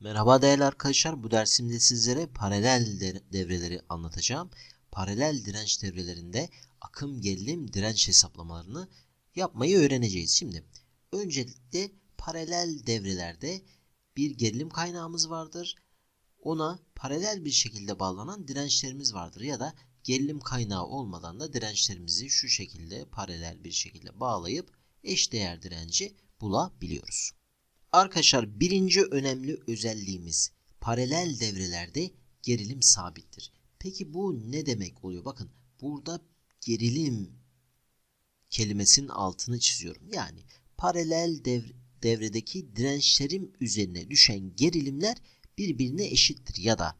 Merhaba değerli arkadaşlar. Bu dersimde sizlere paralel de- devreleri anlatacağım. Paralel direnç devrelerinde akım gerilim direnç hesaplamalarını yapmayı öğreneceğiz. Şimdi öncelikle paralel devrelerde bir gerilim kaynağımız vardır. Ona paralel bir şekilde bağlanan dirençlerimiz vardır ya da gerilim kaynağı olmadan da dirençlerimizi şu şekilde paralel bir şekilde bağlayıp eşdeğer direnci bulabiliyoruz. Arkadaşlar birinci önemli özelliğimiz paralel devrelerde gerilim sabittir. Peki bu ne demek oluyor? Bakın burada gerilim kelimesinin altını çiziyorum. Yani paralel dev- devredeki dirençlerim üzerine düşen gerilimler birbirine eşittir ya da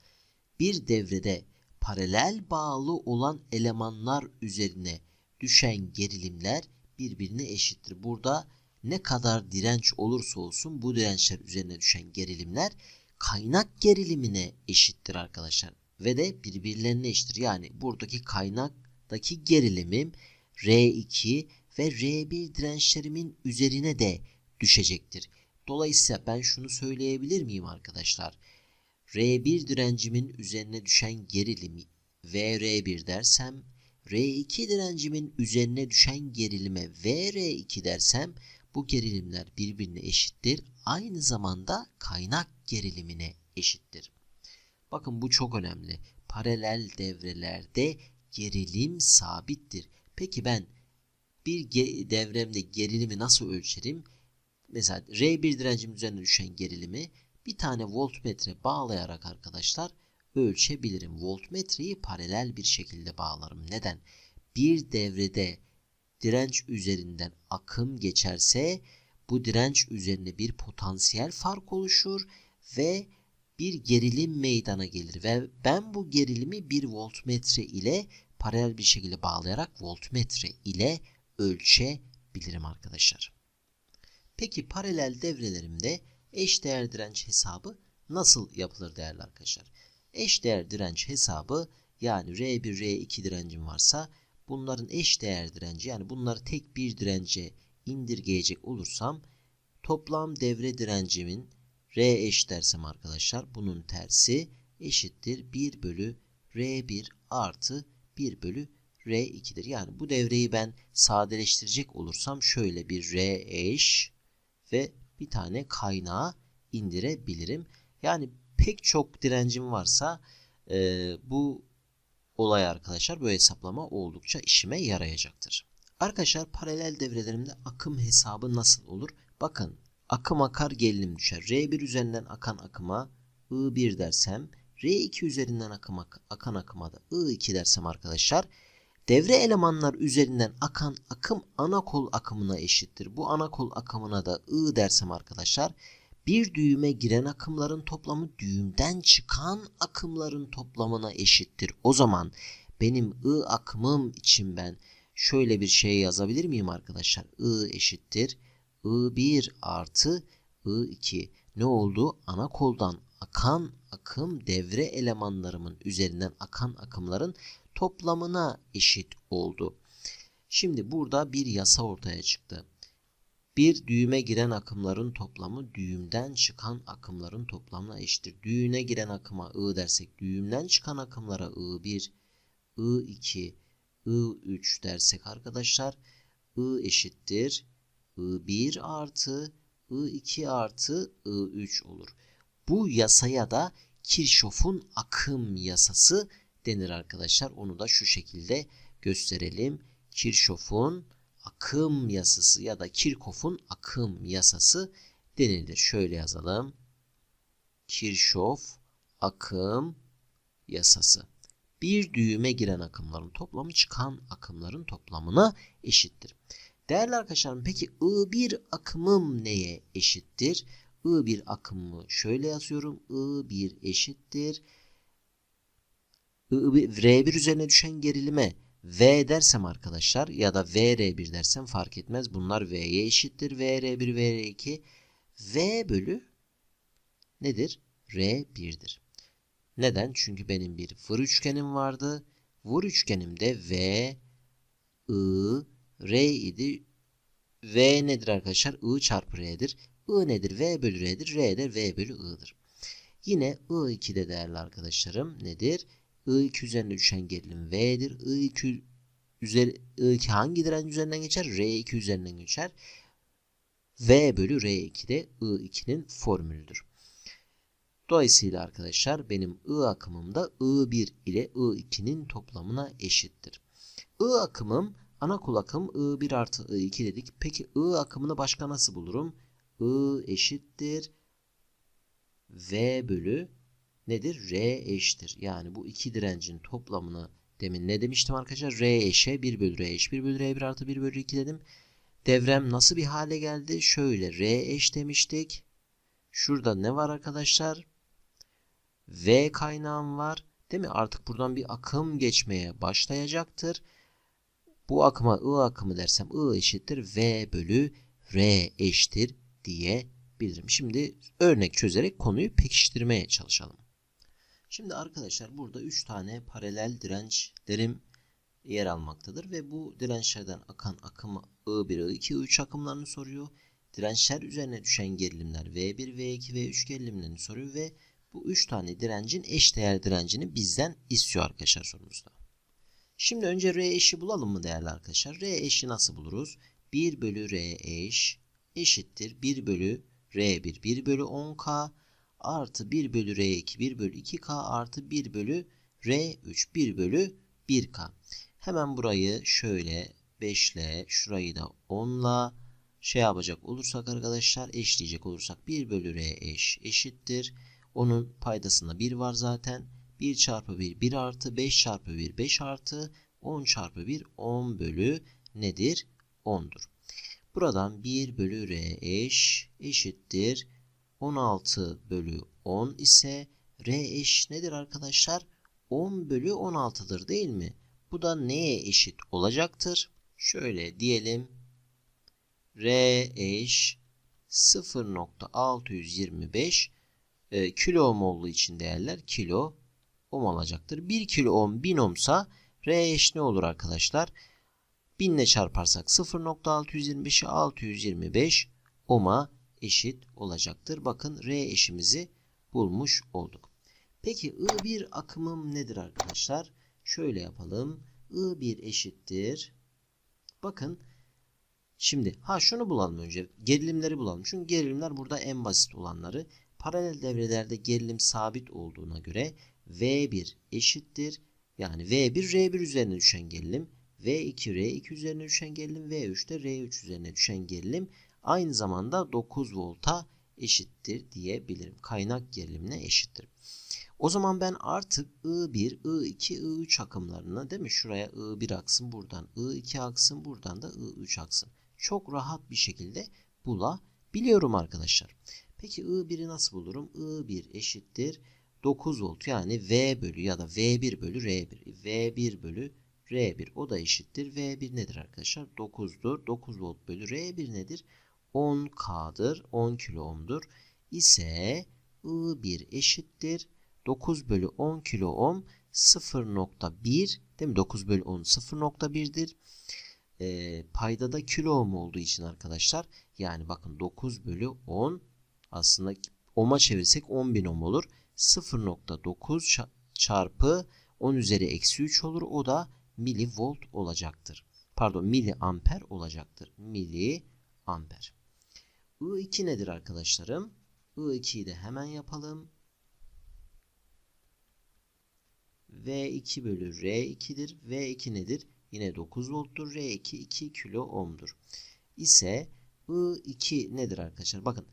bir devrede paralel bağlı olan elemanlar üzerine düşen gerilimler birbirine eşittir. Burada ne kadar direnç olursa olsun bu dirençler üzerine düşen gerilimler kaynak gerilimine eşittir arkadaşlar. Ve de birbirlerine eşittir. Yani buradaki kaynaktaki gerilimim R2 ve R1 dirençlerimin üzerine de düşecektir. Dolayısıyla ben şunu söyleyebilir miyim arkadaşlar? R1 direncimin üzerine düşen gerilimi VR1 dersem R2 direncimin üzerine düşen gerilime VR2 dersem bu gerilimler birbirine eşittir. Aynı zamanda kaynak gerilimine eşittir. Bakın bu çok önemli. Paralel devrelerde gerilim sabittir. Peki ben bir ge- devremde gerilimi nasıl ölçerim? Mesela R1 direncim üzerine düşen gerilimi bir tane voltmetre bağlayarak arkadaşlar ölçebilirim. Voltmetreyi paralel bir şekilde bağlarım. Neden? Bir devrede direnç üzerinden akım geçerse bu direnç üzerine bir potansiyel fark oluşur ve bir gerilim meydana gelir ve ben bu gerilimi bir voltmetre ile paralel bir şekilde bağlayarak voltmetre ile ölçebilirim arkadaşlar. Peki paralel devrelerimde eşdeğer direnç hesabı nasıl yapılır değerli arkadaşlar? Eşdeğer direnç hesabı yani R1, R2 direncim varsa bunların eşdeğer direnci yani bunları tek bir dirence indirgeyecek olursam toplam devre direncimin R eş dersem arkadaşlar bunun tersi eşittir 1 bölü R1 artı 1 bölü R2'dir. Yani bu devreyi ben sadeleştirecek olursam şöyle bir R eş ve bir tane kaynağı indirebilirim. Yani pek çok direncim varsa e, bu olay arkadaşlar bu hesaplama oldukça işime yarayacaktır. Arkadaşlar paralel devrelerimde akım hesabı nasıl olur? Bakın akım akar gerilim düşer. R1 üzerinden akan akıma I1 dersem R2 üzerinden akım ak- akan akıma da I2 dersem arkadaşlar devre elemanlar üzerinden akan akım ana kol akımına eşittir. Bu ana kol akımına da I dersem arkadaşlar bir düğüme giren akımların toplamı düğümden çıkan akımların toplamına eşittir. O zaman benim I akımım için ben şöyle bir şey yazabilir miyim arkadaşlar? I eşittir I1 artı I2. Ne oldu? Ana koldan akan akım devre elemanlarımın üzerinden akan akımların toplamına eşit oldu. Şimdi burada bir yasa ortaya çıktı. Bir düğüme giren akımların toplamı düğümden çıkan akımların toplamına eşittir. Düğüne giren akıma I dersek düğümden çıkan akımlara I1, I2, I3 dersek arkadaşlar I eşittir I1 artı I2 artı I3 olur. Bu yasaya da Kirchhoff'un akım yasası denir arkadaşlar. Onu da şu şekilde gösterelim. Kirchhoff'un akım yasası ya da Kirchhoff'un akım yasası denilir. Şöyle yazalım. Kirchhoff akım yasası. Bir düğüme giren akımların toplamı çıkan akımların toplamına eşittir. Değerli arkadaşlarım peki I1 akımım neye eşittir? I1 akımımı şöyle yazıyorum. I1 eşittir. I1, R1 üzerine düşen gerilime V dersem arkadaşlar ya da VR1 dersem fark etmez. Bunlar V'ye eşittir. VR1, VR2 V bölü nedir? R1'dir. Neden? Çünkü benim bir vır üçgenim vardı. Vur üçgenimde V, I, R idi. V nedir arkadaşlar? I çarpı R'dir. I nedir? V bölü R'dir. R de V bölü I'dır. Yine I2'de değerli arkadaşlarım nedir? I2 üzerine düşen gerilim V'dir. I2 üzeri, I2 hangi direnç üzerinden geçer? R2 üzerinden geçer. V bölü R2 de I2'nin formülüdür. Dolayısıyla arkadaşlar benim I akımım da I1 ile I2'nin toplamına eşittir. I akımım ana kul akım I1 artı I2 dedik. Peki I akımını başka nasıl bulurum? I eşittir V bölü nedir? R eşittir. Yani bu iki direncin toplamını demin ne demiştim arkadaşlar? R eşe 1 bölü R eş 1 bölü R1 artı 1 bölü 2 dedim. Devrem nasıl bir hale geldi? Şöyle R eş demiştik. Şurada ne var arkadaşlar? V kaynağım var. Değil mi? Artık buradan bir akım geçmeye başlayacaktır. Bu akıma I akımı dersem I eşittir V bölü R eşittir diyebilirim. Şimdi örnek çözerek konuyu pekiştirmeye çalışalım. Şimdi arkadaşlar burada 3 tane paralel dirençlerim yer almaktadır ve bu dirençlerden akan akım I1, I2, I3 akımlarını soruyor. Dirençler üzerine düşen gerilimler V1, V2, V3 gerilimlerini soruyor ve bu 3 tane direncin eşdeğer direncini bizden istiyor arkadaşlar sorumuzda. Şimdi önce R eşi bulalım mı değerli arkadaşlar? R eşi nasıl buluruz? 1 bölü R eş eşittir 1 bölü R1 1 bölü 10K artı 1 bölü R2 1 bölü 2K artı 1 bölü R3 1 bölü 1K. Hemen burayı şöyle 5 ile şurayı da 10 ile şey yapacak olursak arkadaşlar eşleyecek olursak 1 bölü R eş eşittir. Onun paydasında 1 var zaten. 1 çarpı 1 1 artı 5 çarpı 1 5 artı 10 çarpı 1 10 bölü nedir? 10'dur. Buradan 1 bölü R eş eşittir. 16 bölü 10 ise R eş nedir arkadaşlar? 10 bölü 16'dır değil mi? Bu da neye eşit olacaktır? Şöyle diyelim. R eş 0.625 e, kilo ohm olduğu için değerler kilo ohm olacaktır. 1 kilo ohm 1000 ohmsa R eş ne olur arkadaşlar? 1000 ile çarparsak 0.625'i 625 ohm'a eşit olacaktır. Bakın R eşimizi bulmuş olduk. Peki I1 akımım nedir arkadaşlar? Şöyle yapalım. I1 eşittir. Bakın şimdi ha şunu bulalım önce. Gerilimleri bulalım. Çünkü gerilimler burada en basit olanları. Paralel devrelerde gerilim sabit olduğuna göre V1 eşittir. Yani V1 R1 üzerine düşen gerilim. V2 R2 üzerine düşen gerilim. V3 de R3 üzerine düşen gerilim. Aynı zamanda 9 volta eşittir diyebilirim. Kaynak gerilimine eşittir. O zaman ben artık I1, I2, I3 akımlarını değil mi? Şuraya I1 aksın buradan, I2 aksın buradan da I3 aksın. Çok rahat bir şekilde bulabiliyorum arkadaşlar. Peki I1'i nasıl bulurum? I1 eşittir 9 volt yani V bölü ya da V1 bölü R1. V1 bölü R1 o da eşittir. V1 nedir arkadaşlar? 9'dur. 9 volt bölü R1 nedir? 10K'dır. 10 kilo ohm'dur. İse I1 eşittir. 9 bölü 10 kilo ohm 0.1 değil mi? 9 bölü 10 0.1'dir. E, paydada kilo ohm olduğu için arkadaşlar yani bakın 9 bölü 10 aslında ohm'a çevirsek 10.000 ohm olur. 0.9 çarpı 10 üzeri eksi 3 olur. O da milivolt olacaktır. Pardon miliamper olacaktır. Miliamper. I2 nedir arkadaşlarım? I2'yi de hemen yapalım. V2 bölü R2'dir. V2 nedir? Yine 9 volttur. R2 2 kilo ohm'dur. İse I2 nedir arkadaşlar? Bakın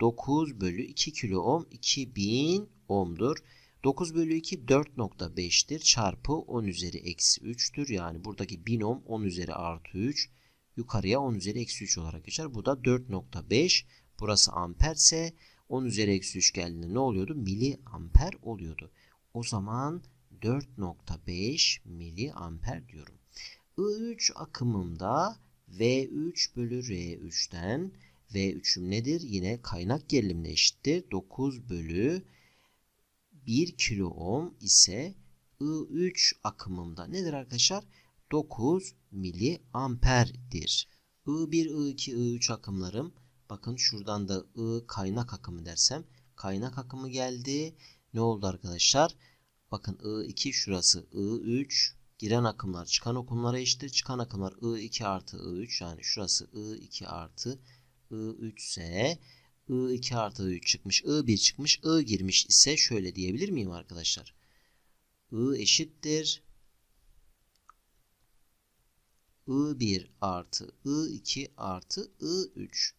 9 bölü 2 kilo ohm 2000 ohm'dur. 9 bölü 2 4.5'tir. Çarpı 10 üzeri eksi 3'tür. Yani buradaki 1000 ohm 10 üzeri artı 3. Yukarıya 10 üzeri eksi 3 olarak geçer. Bu da 4.5. Burası amperse 10 üzeri eksi 3 geldiğinde ne oluyordu? Miliamper oluyordu. O zaman 4.5 miliamper diyorum. I3 akımımda V3 bölü R3'ten V3'üm nedir? Yine kaynak gerilimine eşittir. 9 bölü 1 kilo ohm ise I3 akımımda nedir arkadaşlar? 9 miliamperdir. I1, I2, I3 akımlarım bakın şuradan da I kaynak akımı dersem kaynak akımı geldi. Ne oldu arkadaşlar? Bakın I2 şurası I3 giren akımlar çıkan akımlara eşittir. Çıkan akımlar I2 artı I3 yani şurası I2 artı I3 ise I2 artı I3 çıkmış. I1 çıkmış. I girmiş ise şöyle diyebilir miyim arkadaşlar? I eşittir. I1 artı I2 artı I3.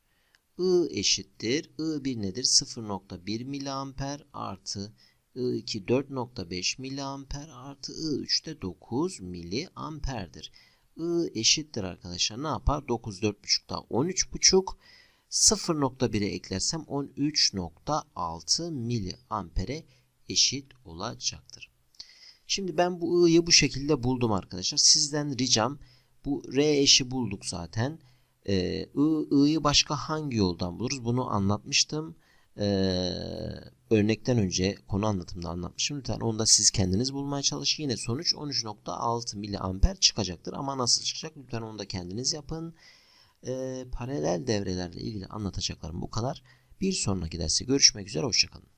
I eşittir. I1 nedir? 0.1 miliamper artı I2 4.5 miliamper artı I3 de 9 miliamperdir. I eşittir arkadaşlar. Ne yapar? 9 4.5'da 13.5. 0.1'e eklersem 13.6 miliampere eşit olacaktır. Şimdi ben bu I'yı bu şekilde buldum arkadaşlar. Sizden ricam bu R eşi bulduk zaten. Ee, I, I'yı başka hangi yoldan buluruz? Bunu anlatmıştım. Ee, örnekten önce konu anlatımda anlatmışım. Lütfen onu da siz kendiniz bulmaya çalışın. Yine sonuç 13.6 miliamper çıkacaktır. Ama nasıl çıkacak? Lütfen onu da kendiniz yapın. Ee, paralel devrelerle ilgili anlatacaklarım bu kadar. Bir sonraki derste görüşmek üzere. Hoşçakalın.